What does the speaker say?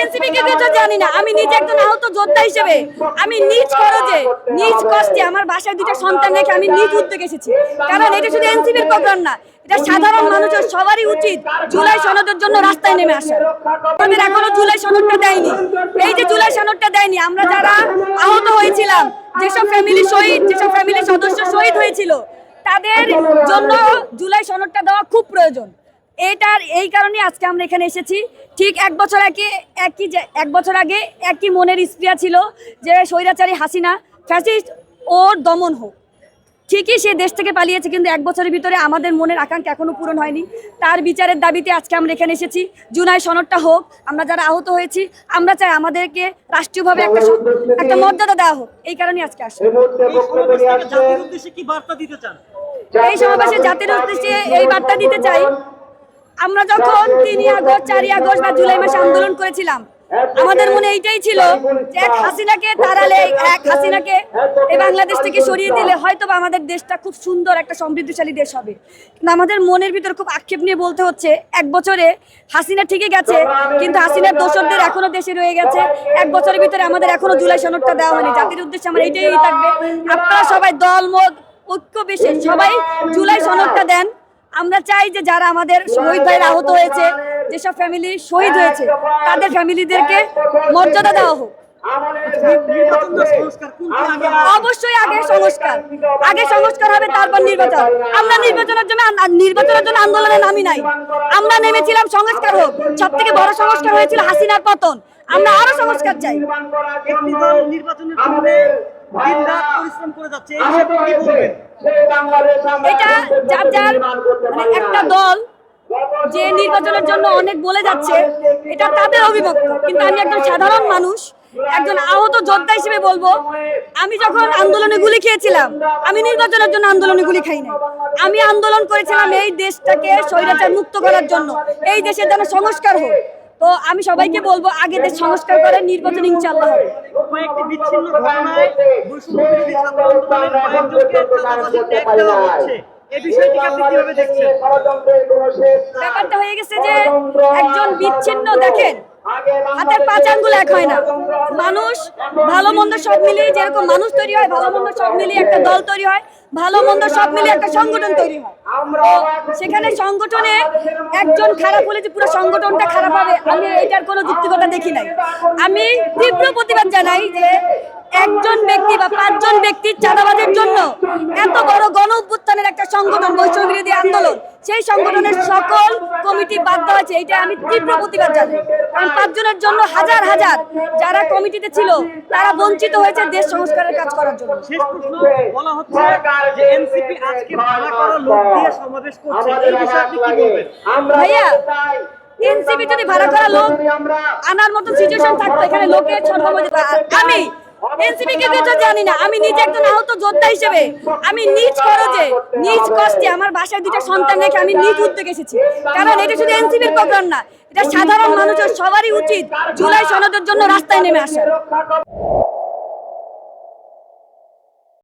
NCP কে তো জানি না। আমি নিজে একজন আহত যোদ্ধা হিসেবে। আমি নিজ খরচে, নিজ কষ্টে আমার বাসায় দুটো সন্তান রেখে আমি নিজ উদ্যোগে এসেছি। কারণ এটা শুধু এনসিপির প্রোগ্রাম না, এটা সাধারণ মানুষের সবারই উচিত জুলাই সনদের জন্য রাস্তায় নেমে আসা। আমাদের এখনও জুলাই সনদটা দেয়নি। এই যে জুলাই সনদটা দেয়নি, আমরা যারা আহত হয়েছিলাম, যেসব ফ্যামিলি শহীদ, যেসব ফ্যামিলির সদস্য শহীদ হয়েছিল, তাদের জন্য জুলাই সনদটা দেওয়া খুব প্রয়োজন। এটার এই কারণে আজকে আমরা এখানে এসেছি। ঠিক এক বছর আগে একই এক বছর আগে একই মনের স্প্রিয়া ছিল যে স্বৈরাচারী হাসিনা ফ্যাসিস্ট ওর দমন হোক। ঠিকই সে দেশ থেকে পালিয়েছে কিন্তু এক বছরের ভিতরে আমাদের মনের আকাঙ্ক্ষা এখনও পূরণ হয়নি। তার বিচারের দাবিতে আজকে আমরা এখানে এসেছি। জুনাই সনদটা হোক আমরা যারা আহত হয়েছি আমরা চাই আমাদেরকে রাষ্ট্রীয়ভাবে একটা একটা মর্যাদা দেওয়া হোক। এই কারণে আজকে আসা এই সমাবেশে জাতির উদ্দেশ্যে এই বার্তা দিতে চাই আমরা যখন তিনই আগস্ট, চারই আগস্ট বা জুলাই মাসে আন্দোলন করেছিলাম, আমাদের মনে এইটাই ছিল যে এক হাসিনাকে তাড়ালে, এক হাসিনাকে এই বাংলাদেশ থেকে সরিয়ে দিলে হয়তো আমাদের দেশটা খুব সুন্দর একটা সমৃদ্ধশালী দেশ হবে। কিন্তু আমাদের মনের ভিতর খুব আক্ষেপ নিয়ে বলতে হচ্ছে, এক বছরে হাসিনা ঠিকই গেছে, কিন্তু হাসিনার দোসরদের এখনও দেশে রয়ে গেছে। এক বছরের ভিতরে আমাদের এখনও জুলাই সনদটা দেওয়া হয়নি। জাতির উদ্দেশ্যে আমার এইটাই থাকবে, আপনারা সবাই দল মত ঐক্য বিশেষ সবাই জুলাই সনদটা দেন। আমরা চাই যে যারা আমাদের শহীদ ভাইরা আহত হয়েছে যেসব ফ্যামিলি শহীদ হয়েছে তাদের ফ্যামিলিদেরকে মর্যাদা দেওয়া হোক। অবশ্যই আগে সংস্কার। আগে সংস্কার হবে তারপর নির্বাচন। আমরা নির্বাচনের জন্য নির্বাচনের জন্য আন্দোলনে নামি নাই। আমরা নেমেছিলাম সংস্কার হোক। সব থেকে বড় সংস্কার হয়েছিল হাসিনার পতন। আমরা আরও সংস্কার চাই। একটি দল নির্বাচনের জন্য পরিশ্রম করে যাচ্ছে এটা যার যার একটা দল যে নির্বাচনের জন্য অনেক বলে যাচ্ছে, এটা তাদের অভিভক্ত কিন্তু আমি একজন সাধারণ মানুষ, একজন আহত যোদ্ধা হিসেবে বলব, আমি যখন আন্দোলনে গুলি খেয়েছিলাম, আমি নির্বাচনের জন্য আন্দোলনে গুলি খাই নাই আমি আন্দোলন করেছিলাম এই দেশটাকে স্বৈরাচার মুক্ত করার জন্য। এই দেশের যেন সংস্কার হোক। তো আমি সবাইকে বলব, আগে দেশ সংস্কার করে নির্বাচন ইনশাল্লাহ বিচ্ছিন্ন এই বিষয়টিকে আপনি কীভাবে দেখছেন? ব্যাপারটা হয়ে গেছে যে একজন বিচ্ছিন্ন দেখেন হাতের পাঁচ আঙ্গুল এক হয় না। মানুষ ভালো মন্দ সব মিলিয়ে যেরকম মানুষ তৈরি হয় ভালো মন্দ সব মিলিয়ে একটা দল তৈরি হয় ভালো মন্দ সব মিলিয়ে একটা সংগঠন তৈরি হয়। সেখানে সংগঠনে একজন খারাপ হলে যে পুরো সংগঠনটা খারাপ হবে আমি এটার কোনো যুক্তিকতা দেখি নাই। আমি তীব্র প্রতিবাদ জানাই যে একজন ব্যক্তি বা পাঁচজন ব্যক্তির চাঁদাবাজের জন্য এত বড় গণ অভ্যুত্থানের একটা সংগঠন বৈষম্য বিরোধী আন্দোলন সেই সংগঠনের সকল কমিটি বাদ দেওয়া হয়েছে এটা আমি তীব্র প্রতিবাদ জানাই। কারণ পাঁচজনের জন্য হাজার হাজার যারা কমিটিতে ছিল তারা বঞ্চিত হয়েছে দেশ সংস্কারের কাজ করার জন্য। শেষ প্রশ্ন বলা হচ্ছে যে এনসিপি আজকে ভাড়া করা লোক দিয়ে সমাবেশ করছে। এই বিষয়ে আপনি কি বলবেন? ভাইয়া এনসিপি যদি ভাড়া করা লোক আনার মতো সিচুয়েশন থাকতো এখানে লোকের। আর আমি এনসিপি কে জানি না। আমি নিজে একজন আহত যোদ্ধা হিসেবে। আমি নিজ খরচে, নিজ কষ্টে আমার বাসায় দুটো সন্তান রেখে আমি নিজ উদ্যোগে এসেছি। কারণ এটা শুধু এনসিপির প্রোগ্রাম না, এটা সাধারণ মানুষের সবারই উচিত জুলাই সনদের জন্য রাস্তায় নেমে আসা।